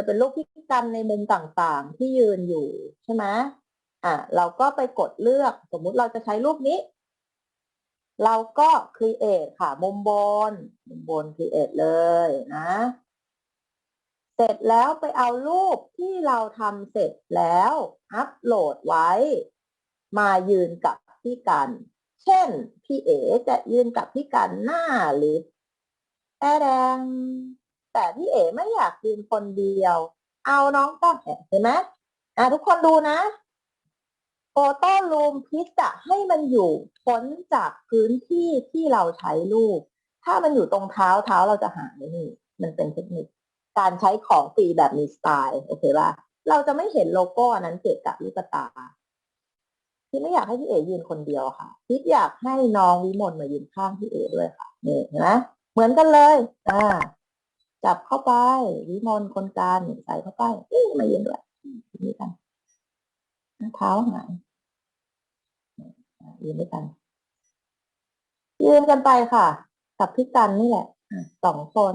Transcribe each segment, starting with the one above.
จะเป็นรูปพี่กันในมุมต่างๆ ที่ยืนอยู่ใช่ไหมอะเราก็ไปกดเลือกสมมุติเราจะใช้รูปนี้ เราก็ create ค่ะ มุมบน มุมบน create เลยนะ เสร็จแล้วไปเอารูปที่เราทำเสร็จแล้ว อัปโหลดไว้ มายืนกับพี่กัน เช่น พี่เอ๋จะยืนกับพี่กันหน้าหรือแอแดง แต่พี่เอ๋ไม่อยากยืนคนเดียว เอาน้องต้นเห็นไหมอะทุกคนดูนะโฟโต้รูมพิจะให้มันอยู่พ้นจากพื้นที่ที่เราใช้รูปถ้ามันอยู่ตรงเท้าเท้าเราจะหายนี่มันเป็นเทคนิค การใช้ของฟรีแบบมีสไตล์โอเคป่ะเราจะไม่เห็นโลโก้อันนั้นเกะกะลูกตาพี่ไม่อยากให้พี่เอ๋ยืนคนเดียวค่ะพี่อยากให้น้องวิมลมายืนข้างพี่เอ๋ด้วยค่ะนี่เห็นไหมเหมือนกันเลย อ่า จับเข้าไปวิมลคนกางใส่เข้าไปนี่มาเยืนด้วยนี่กันเท้าหายยืนด้วยกัน ยืนกันไปค่ะ กับพี่กันนี่แหละสองคน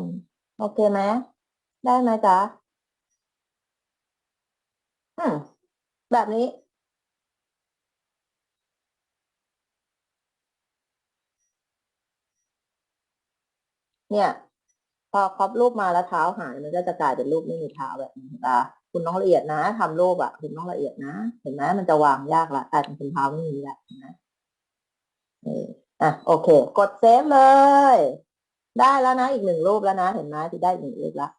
โอเคไหมได้ไหมจ๊ะแบบนี้ เนี่ย พอครอบรูปมาแล้วเท้าหายมันก็จะกลายเป็นรูปไม่มีเท้าแบบนี้นะคุณต้องละเอียดนะทำรูปอะคุณต้องละเอียดนะ เห็นไหมมันจะวางยากละกลายเป็นเท้าไม่มีละเห็นไหมอะโอเค กดเซฟเลย ได้แล้วนะ อีกหนึ่งรูปแล้วนะ เห็นไหมที่ได้อีกหนึ่งรูปละ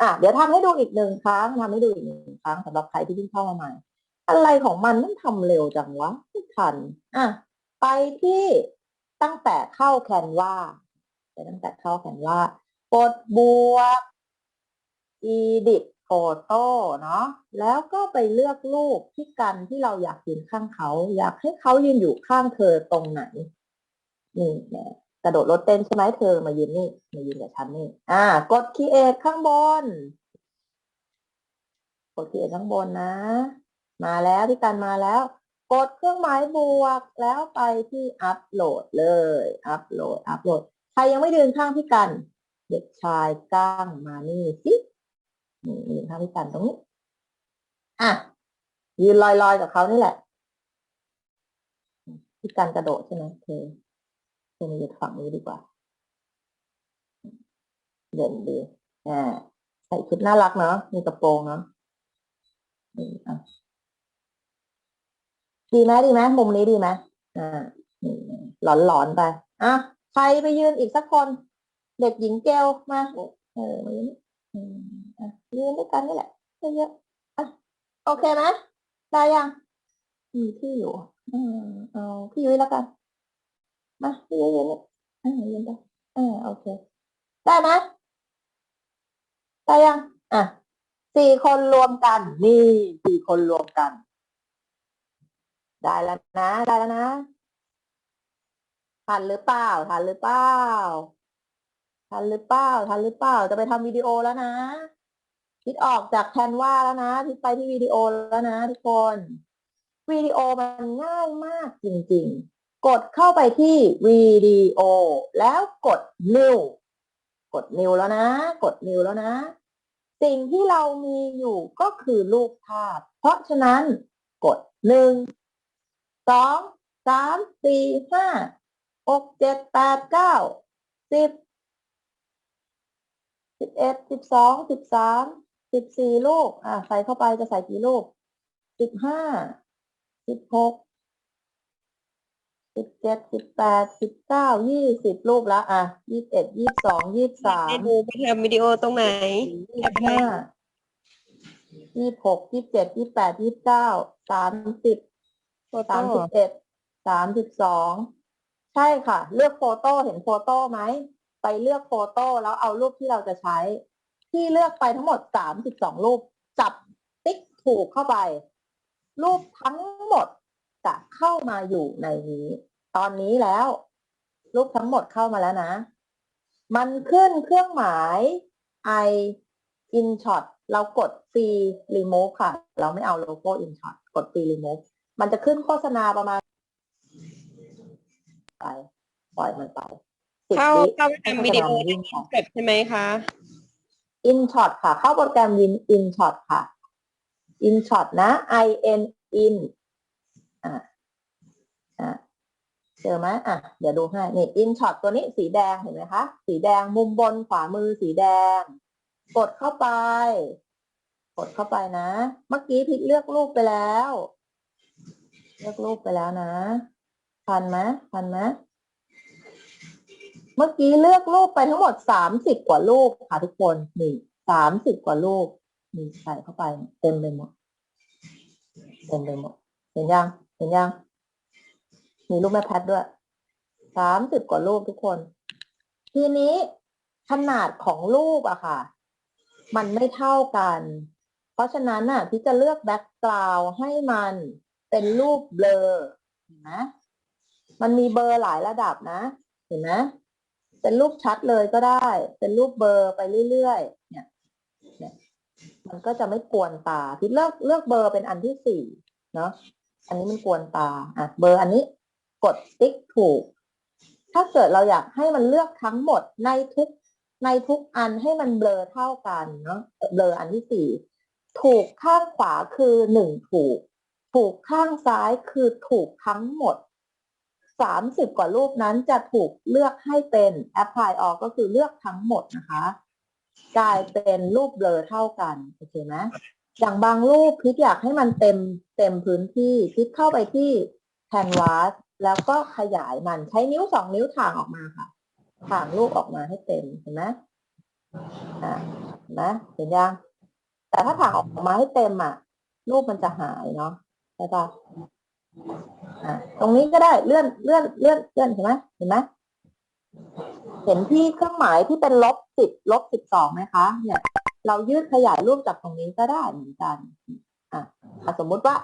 อะเดี๋ยวทำให้ดูอีกหนึ่งครั้งทำให้ดูอีกหนึ่งครั้งสำหรับใครที่เพิ่งเข้ามาใหม่ อะไรของมันมันทำเร็วจังวะไม่ทันอะไปที่ตั้งแต่เข้าแคนวาไปตั้งแต่เข้าแคนวา กดบวก edit photo เนาะแล้วก็ไปเลือกรูปที่กันที่เราอยากยืนข้างเขา อยากให้เขายืนอยู่ข้างเธอตรงไหน นี่แหละกระโดดรถเต้นใช่ไหมเธอมายืนนี่มายืนกับฉันนี่ อ่า กด create ข้างบน กด create ข้างบนนะ มาแล้วพี่กันมาแล้ว กดเครื่องหมายบวกแล้วไปที่อัปโหลดเลย อัปโหลด อัปโหลด ใครยังไม่ยืนข้างพี่กัน เด็กชายก้างมานี่สินี่ยืนข้างพี่กันตรงนี้ อะยืนลอยๆกับเขานี่แหละพี่กันกระโดดใช่ไหมเธอเธอมายืนฝั่งนี้ดีกว่า เด่นดีอ่าใส่ชุดน่ารักเนาะมีกระโปรงเนาะนี่อะดีไหมดีไหมมุมนี้ดีไหมอ่าหลอนๆไปอะใครไปยืนอีกสักคน เด็กหญิงเกลมาเออมายืนนี่อืมอะยืนด้วยกันนี่แหละเยอะๆโอเคไหมได้ยังมีที่อยู่เอาพี่ยุ้ยแล้วกันมาพี่ยุ้ยยืนนี่อ่ายืนได้อ่าโอเค ได้ไหมได้ยังอะสี่คนรวมกัน นี่สี่คนรวมกัน ได้แล้วนะ ได้แล้วนะทันหรือเปล่าทันหรือเปล่า ทันหรือเปล่าทันหรือเปล่าจะไปทำวิดีโอแล้วนะทิดออกจากแคนวาแล้วนะทิดไปที่วิดีโอแล้วนะทุกคนวิดีโอมันง่ายมากจริงๆ กดเข้าไปที่วิดีโอแล้วกด new กด new แล้วนะ กด new แล้วนะ สิ่งที่เรามีอยู่ก็คือรูปภาพ เพราะฉะนั้นกดหนึ่งสองสามสี่ห้าหกเจ็ดแปดเก้าสิบ สิบเอ็ดสิบสองสิบสามสิบสี่ลูก อะใส่เข้าไปจะใส่กี่ลูกสิบห้าสิบหกสิบเจ็ดสิบแปดสิบเก้ายี่สิบลูกแล้วอะยี่สิบเอ็ดยี่สิบสองยี่สิบสามให้ดูไปทำวิดีโอตรงไหนยี่สิบห้ายี่สิบหกยี่สิบเจ็ดยี่สิบแปดยี่สิบเก้าสามสิบโฟโต้สามสิบเอ็ดสามสิบสองใช่ค่ะ เลือกโฟโต้เห็นโฟโต้ไหม ไปเลือกโฟโต้แล้วเอารูปที่เราจะใช้ ที่เลือกไปทั้งหมดสามสิบสองรูป จับติ๊กถูกเข้าไป รูปทั้งหมดจะเข้ามาอยู่ในนี้ ตอนนี้แล้ว รูปทั้งหมดเข้ามาแล้วนะ มันขึ้นเครื่องหมาย i InShot เรากดฟรี remove ค่ะ เราไม่เอาโลโก้ InShot กดฟรี remove มันจะขึ้นโฆษณาประมาณ ไป ปล่อยมันไป เข้าวิเข้าไปทำวิดีโอให้ในโฆษณามันวิ่งอินเสร็จใช่ไหมคะ InShot ค่ะ เข้าโปรแกรม Win InShot ค่ะ InShot นะ I N in อะอะเจอไหมอะ เดี๋ยวดูให้นี่ InShot ตัวนี้สีแดงเห็นไหมคะ สีแดงมุมบนขวามือสีแดง กดเข้าไป กดเข้าไปนะ เมื่อกี้พิกเลือกรูปไปแล้ว เลือกรูปไปแล้วนะทันไหมทันไหม เมื่อกี้เลือกรูปไปทั้งหมดสามสิบกว่ารูปค่ะทุกคนนี่สามสิบกว่ารูปนี่ใส่เข้าไปเต็มไปหมดเต็มไปหมดเห็นยังเห็นยังมีรูปแม่แพทด้วยสามสิบกว่ารูปทุกคน ทีนี้ขนาดของรูปอะค่ะ มันไม่เท่ากัน เพราะฉะนั้นน่ะพี่จะเลือกแบ็กกราวให้มันเป็นรูปเบลอเห็นไหมมันมีเบอร์หลายระดับนะ เห็นไหม เป็นรูปชัดเลยก็ได้ เป็นรูปเบอร์ไปเรื่อยๆเนี่ยเนี่ย มันก็จะไม่กวนตาพี่เลือกเลือกเบอร์เป็นอันที่สี่เนาะอันนี้มันกวนตาอะเบอร์อันนี้กดติ๊กถูก ถ้าเกิดเราอยากให้มันเลือกทั้งหมดในทุกในทุกอันให้มันเบลอเท่ากันเนาะเบลออันที่สี่ถูกข้างขวาคือหนึ่งถูก ถูกข้างซ้ายคือถูกทั้งหมด สามสิบกว่ารูปนั้นจะถูกเลือกให้เป็น apply all ก็คือเลือกทั้งหมดนะคะ กลายเป็นรูปเบลอเท่ากันโอเคไหมอย่างบางรูปพิกอยากให้มันเต็มเต็มพื้นที่พิกเข้าไปที่ canvas แล้วก็ขยายมันใช้นิ้วสองนิ้วถ่างออกมาค่ะ ถ่างรูปออกมาให้เต็มเห็นไหมอ่าเห็นไหมเห็นยังแต่ถ้าถ่างออกมาให้เต็มอะ รูปมันจะหายเนาะใช่ปะ ตรงนี้ก็ได้เลื่อนเลื่อนเลื่อนเลื่อนเห็นไหมเห็นไหมเห็นที่เครื่องหมายที่เป็นลบสิบลบสิบสองไหมคะ เนี่ย เรายืดขยายรูปจากตรงนี้ก็ได้เหมือนกัน อะอะสมมุติว่า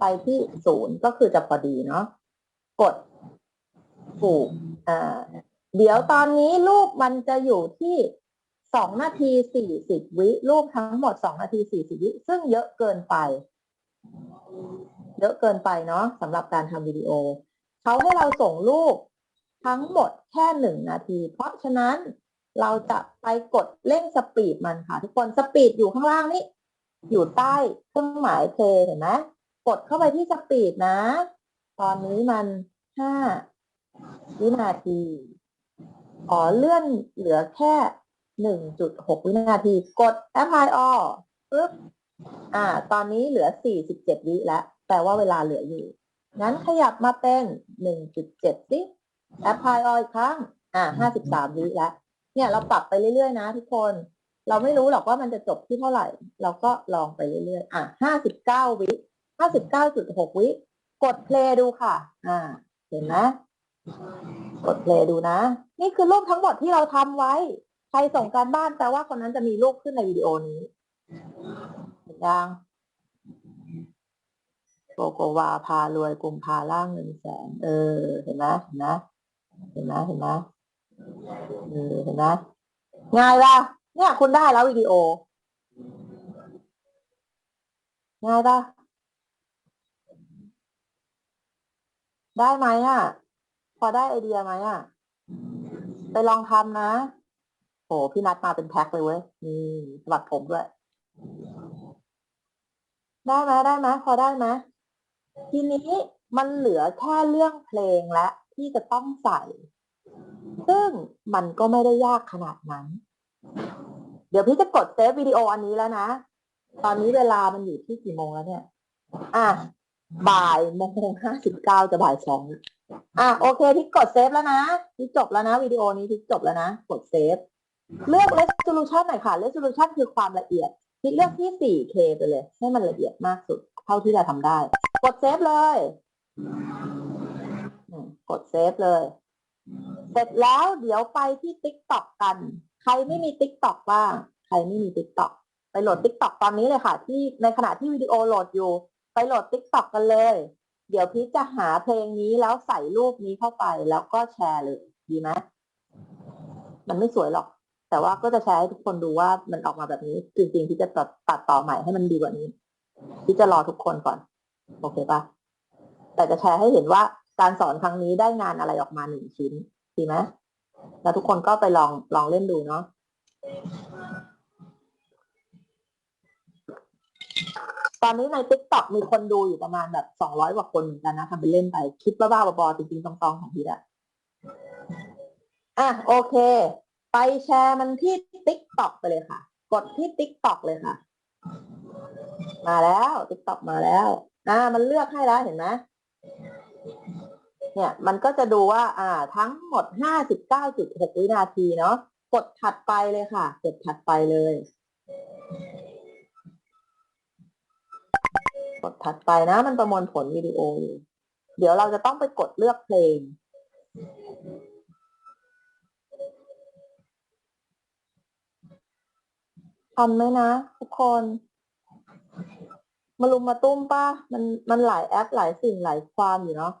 ไปที่ศูนย์ก็คือจะพอดีเนาะกดถูกอ่าเดี๋ยวตอนนี้รูปมันจะอยู่ที่สองนาทีสี่สิบวิรูปทั้งหมดสองนาทีสี่สิบวิซึ่งเยอะเกินไป เยอะเกินไปเนาะสำหรับการทำวิดีโอ เขาให้เราส่งรูปทั้งหมดแค่หนึ่งนาที เพราะฉะนั้นเราจะไปกดเร่งสปีดมันค่ะ ทุกคนสปีดอยู่ข้างล่างนี้อยู่ใต้เครื่องหมายเพลเห็นไหมกดเข้าไปที่สปีดนะ ตอนนี้มันห้าวินาทีอ๋อเลื่อนเหลือแค่หนึ่งจุดหกวินาที กด apply all ปึ๊บอ่า ตอนนี้เหลือสี่สิบเจ็ดวิแล้ว ลว่าเวลาเหลืออยู่ งั้นขยับมาเป็นหนึ่งจุดเจ็ดสิ apply all อีกครั้ง อ่าห้าสิบสามวิแล้วเนี่ยเราปรับไปเรื่อยๆนะทุกคน เราไม่รู้หรอกว่ามันจะจบที่เท่าไหร่ เราก็ลองไปเรื่อยๆ อะห้าสิบเก้าวิห้าสิบเก้าจุดหกวิ กดเพลย์ดูค่ะ อ่า เห็นไหมกดเพลย์ดูนะ นี่คือรูปทั้งหมดที่เราทำไว้ ใครส่งการบ้านแปลว่าคนนั้นจะมีรูปขึ้นในวิดีโอนี้เห็นยัง โกโกวาพารวยกลุ่มพาล่างเงินแสนเออ เห็นไหมเห็นไหมเห็นไหมเห็นไหมเออเห็นไหมง่ายป่ะเนี่ยคุณได้แล้ววิดีโอ ง่ายป่ะได้ไหมอะ พอได้ไอเดียไหมอะ ไปลองทำนะโหพี่นัดมาเป็นแพ็คเลยเว้ยนี่สมัครผมด้วย ได้ไหมได้ไหมพอได้ไหม ทีนี้มันเหลือแค่เรื่องเพลงและที่จะต้องใส่ ซึ่งมันก็ไม่ได้ยากขนาดนั้น เดี๋ยวพี่จะกดเซฟวิดีโออันนี้แล้วนะ ตอนนี้เวลามันอยู่ที่กี่โมงแล้วเนี่ย อะ บ่ายโมงห้าสิบเก้าจะบ่ายสองอะโอเคพี่กดเซฟแล้วนะพี่จบแล้วนะวิดีโอนี้พี่จบแล้วนะ กดเซฟ เลือก resolution หน่อยค่ะ resolution คือความละเอียดพี่เลือกที่ 4K ไปเลย ให้มันละเอียดมากสุด เท่าที่จะทำได้ กดเซฟเลย กดเซฟเลย เสร็จแล้วเดี๋ยวไปที่ TikTok กัน ใครไม่มี TikTok บ้าง ใครไม่มี TikTok ไปโหลด TikTok ตอนนี้เลยค่ะ ที่ในขณะที่วิดีโอโหลดอยู่ ไปโหลด TikTok กันเลย เดี๋ยวพี่จะหาเพลงนี้แล้วใส่รูปนี้เข้าไปแล้วก็แชร์เลย ดีไหมมันไม่สวยหรอก แต่ว่าก็จะแชร์ให้ทุกคนดูว่ามันออกมาแบบนี้ จริงๆพี่จะตัดตัดต่อใหม่ให้มันดีกว่านี้พี่จะรอทุกคนก่อน โอเคปะแต่จะแชร์ให้เห็นว่าการสอนครั้งนี้ได้งานอะไรออกมาหนึ่งชิ้นดีไหมแล้วทุกคนก็ไปลองลองเล่นดูเนาะตอนนี้ในติ๊กต็อกมีคนดูอยู่ประมาณแบบสองร้อยกว่าคนเหมือนกันนะทำไปเล่นไปคลิปบ้าๆบอๆจริงๆตองๆของพีทอะอะโอเค ไปแชร์มันที่ติ๊กต็อกไปเลยค่ะ กดที่ติ๊กต็อกเลยค่ะ มาแล้วติ๊กต็อกมาแล้ว อ่า มันเลือกให้แล้วเห็นไหมเนี่ย มันก็จะดูว่า อ่า ทั้งหมดห้าสิบเก้าจุดหกวินาทีเนาะกดถัดไปเลยค่ะกดถัดไปเลย กดถัดไปนะ มันประมวลผลวิดีโออยู่เดี๋ยวเราจะต้องไปกดเลือกเพลงทันไหมนะ ทุกคน มาลุมมาตุ้มป้ามันมันหลายแอปหลายสิ่งหลายความอยู่เนาะ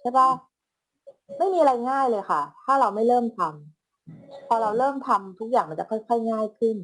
ใช่ป่ะไม่มีอะไรง่ายเลยค่ะ ถ้าเราไม่เริ่มทำพอเราเริ่มทำทุกอย่างมันจะค่อย ๆ ง่ายขึ้น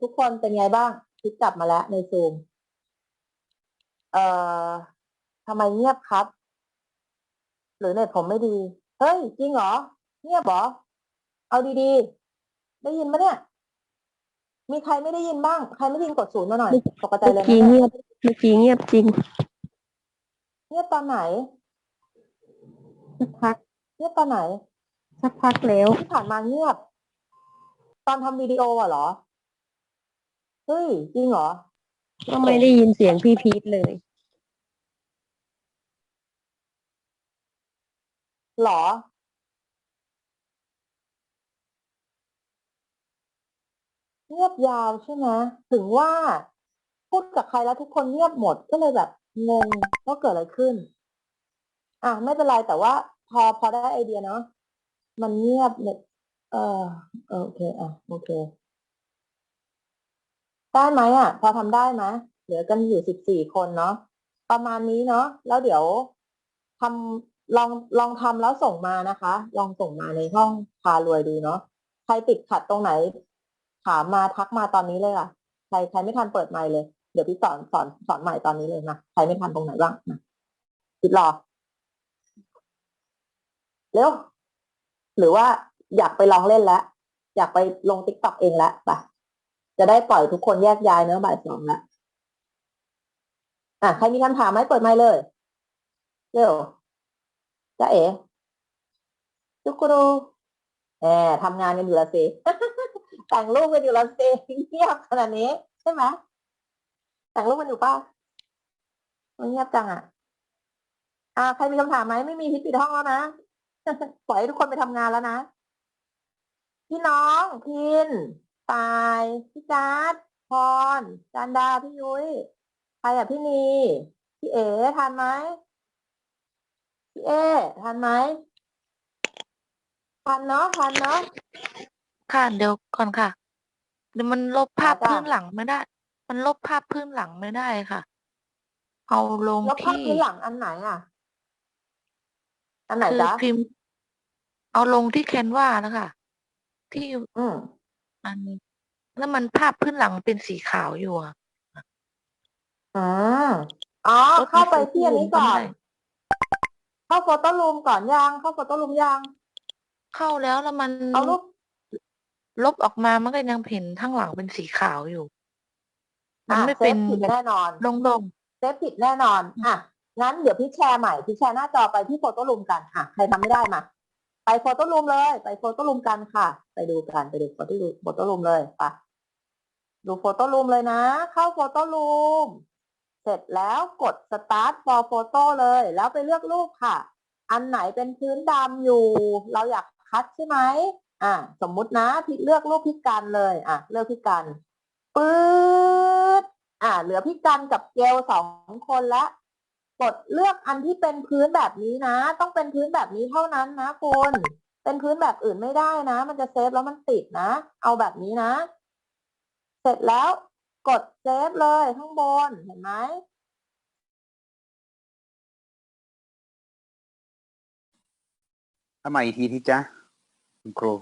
ทุกคนเป็นไงบ้างคลิปกลับมาแล้วในซูมเอ่อทำไมเงียบครับ หรือเน็ตผมไม่ดี เฮ้ย จริงเหรอ เงียบเหรอ เอาดีๆ ได้ยินไหมเนี่ย มีใครไม่ได้ยินบ้าง ใครไม่ได้ยินกดศูนย์มาหน่อยตกใจเมื่เลอยกี้นะเงีเนี่ยยบเมื่อกี้เงียบจริง เงียบตอนไหน สักพัก เงียบตอนไหน สักพักแล้ว ที่ผ่านมาเงียบ ตอนทำวิดีโออะเหรอ เฮ้ย จริงเหรอ ก็ไม่ได้ยินเสียงพี่พีทเลย หรอ เงียบยาวใช่ไหมถึงว่า พูดกับใครแล้วทุกคนเงียบหมดก็เลยแบบงงว่าเกิดอะไรขึ้น อะไม่เป็นไรแต่ว่า พอพอได้ไอเดียเนาะมันเงียบเนี่ยเออเออโอเค อะ โอเค ได้ไหมอะ พอทำได้ไหมเหลือกันอยู่สิบสี่คนเนาะประมาณนี้เนาะแล้วเดี๋ยวทำลองลองทำแล้วส่งมานะคะ ลองส่งมาในห้องพารวยดูเนาะใครติดขัดตรงไหน ถามมาทักมาตอนนี้เลยอะใครใครไม่ทันเปิดไมค์เลย เดี๋ยวพี่สอนสอนสอนใหม่ตอนนี้เลยนะใครไม่ทันตรงไหนบ้างนะติดรอเร็วหรือว่าอยากไปลองเล่นแล้วอยากไปลงติ๊กต็อกเองแล้วไป จะได้ปล่อยทุกคนแยกย้ายเนอะบ่ายสองล้วอะใครมีคำถามไหมเปิดไมค์เลยเร็วจ้าเอ๋จุกรูแหมทำงานกันอยู่ละสิแต่งรูปกันอยู่ละสิเงียบขนาดนี้ ใช่ไหมแต่งรูปกันอยู่ป่ะมันเงียบจังอะอ่าใครมีคำถามไหมไม่มีพิดปิดห้องแล้วนะปล่อยให้ทุกคนไปทำงานแล้วนะพี่น้องพิน ตายพี่จัดพรจันดาพี่ยุ้ยใครอะพี่นีพี่เอ๋ทันไหมพี่เอทันไหมทันเนาะทันเนาะค่ะเดี๋ยวก่อนค่ะเดี๋ยวมันลบภาพจ้ะพื้นหลังไม่ได้ มันลบภาพพื้นหลังไม่ได้ค่ะ เอาลงแล้วภาพที่พื้นหลังอันไหนอะอันไหนคือจ๊ะพิมพ์ เอาลงที่แคนวาแล้วค่ะ ที่อืม อันแล้วมันภาพพื้นหลังเป็นสีขาวอยู่อะอืมอ๋อลบเข้าไปในที่อันนี้ก่อนได้เข้าโฟโต้รูมก่อนยัง เข้าโฟโต้รูมยัง เข้าแล้วแล้วมันเอารูปลบออกมามันก็ยังเห็นข้างหลังเป็นสีขาวอยู่ มันอะไม่เซเป็ฟนผิดแบบแน่นอนโล่งเซฟผิดแน่นอน อะ งั้นเดี๋ยวพี่แชร์ใหม่ พี่แชร์หน้าจอไปที่โฟโต้รูมกัน อะ ใครทำไม่ได้มา ไปโฟโต้รูมเลย ไปโฟโต้รูมกันค่ะ ไปดูกันไปดูโฟโต้รูมโฟโต้รูมเลยไปดูโฟโต้รูมเลยนะ เข้าโฟโต้รูมเสร็จแล้วกด start for photo เลย แล้วไปเลือกรูปค่ะ อันไหนเป็นพื้นดำอยู่ เราอยากคัดใช่ไหมอะสมมุตินะพี่เลือกรูปพี่กันเลยอะเลือกพี่กันปื๊ดอ่าเหลือพี่กันกับเกลสองคนละ กดเลือกอันที่เป็นพื้นแบบนี้นะ ต้องเป็นพื้นแบบนี้เท่านั้นนะคุณเป็นพื้นแบบอื่นไม่ได้นะ มันจะเซฟแล้วมันติดนะ เอาแบบนี้นะ เสร็จแล้วกดเซฟเลยข้างบนเห็นไหมเอาใหม่อีกทีที่จ๊ะคุณครู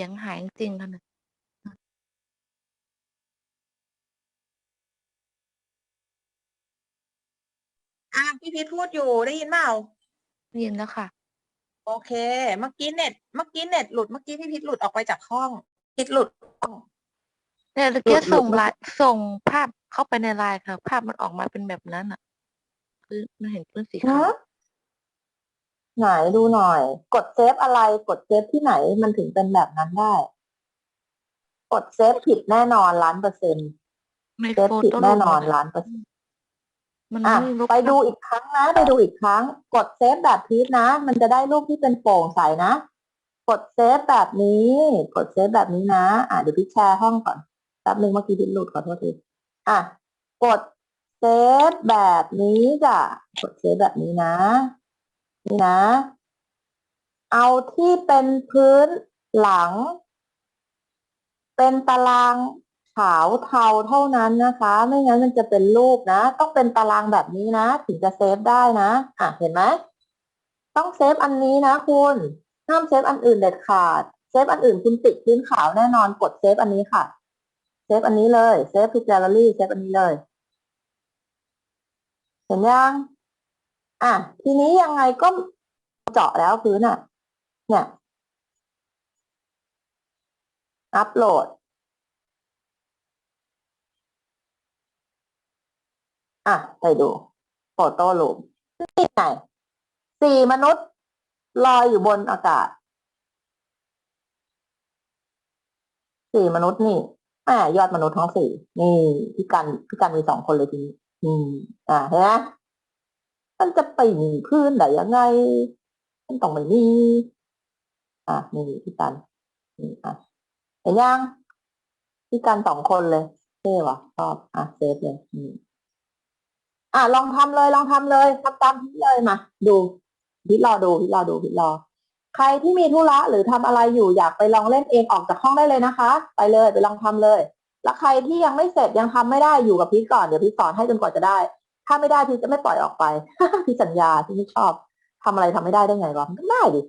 สียงหายจริงๆค่ะเนี่ยอะพี่พีทพูดอยู่ได้ยินเปล่าได้ยินแล้วค่ะ โอเค เมื่อกี้เน็ต เมื่อกี้เน็ตหลุดเมื่อกี้พี่พิทหลุดออกไปจากห้องพิทหลุดห้องเนี่ยเมื่อหลุกี้ดหลุดส่งเมื่อไลน์ส่งภาพเข้าไปในไลน์ค่ะ ภาพมันออกมาเป็นแบบนั้นอะ คือมันเห็นพื้นสีขาวฮะ ไหนดูหน่อย กดเซฟอะไรกดเซฟที่ไหนมันถึงเป็นแบบนั้นได้ กดเซฟผิดแน่นอนล้านเปอร์เซ็นต์ในเซฟโฟผิดโต้แน่นอนรูมะล้านเปอร์เซ็นต์มันอะไม่ลบไปดูภาพอีกครั้งนะ ไปดูอีกครั้ง กดเซฟแบบพีทนะ มันจะได้รูปที่เป็นโปร่งใสนะ กดเซฟแบบนี้ กดเซฟแบบนี้นะ อะเดี๋ยวพี่แชร์ห้องก่อนแป๊บนึงเมื่อกี้พิทหลุดขอโทษทีอะ กดเซฟแบบนี้จ้ะกดเซฟแบบนี้นะ นี่นะ เอาที่เป็นพื้นหลัง เป็นตารางขาวเทาเท่านั้นนะคะ ไม่งั้นมันจะเป็นรูปนะ ต้องเป็นตารางแบบนี้นะ ถึงจะเซฟได้นะ อะ เห็นไหม ต้องเซฟอันนี้นะคุณห้ามเซฟอันอื่นเด็ดขาด เซฟอันอื่นคุณติดพื้นขาวแน่นอน กดเซฟอันนี้ค่ะ เซฟอันนี้เลย เซฟทุกแกลเลอรี่ เซฟอันนี้เลย เห็นยัง อะทีนี้ยังไงก็เจาะแล้วพื้นอะ เนี่ย อัปโหลด อะ ไปดูโฟโต้รูมนี่ไงสี่มนุษย์ลอยอยู่บนอากาศ สี่มนุษย์นี่แหมยอดมนุษย์ทั้งสี่นี่พี่กันพี่กันมีสองคนเลยทีนี้อืมอะเห็นไหม มันจะปีนพื้นได้ยังไง มันต้องไม่มีอะนี่พี่กันนี่อะเห็นยังพี่กันสองคนเลยเท่ว่ะชอบอะเซฟเลยอืมอะลองทำเลยลองทำเลยทำตามพี่เลยมาดูพี่รอดูพี่รอดูพี่รอ ใครที่มีธุระหรือทำอะไรอยู่อยากไปลองเล่นเองออกจากห้องได้เลยนะคะ ไปเลยไปลองทำเลย แล้วใครที่ยังไม่เสร็จยังทำไม่ได้อยู่กับพี่ก่อนเดี๋ยวพี่สอนให้จนกว่าจะได้ ถ้าไม่ได้พี่จะไม่ปล่อยออกไปพี่สัญญาที่พี่ชอบทำอะไรทำไม่ได้ได้ไงวะมันก็ได้ดิ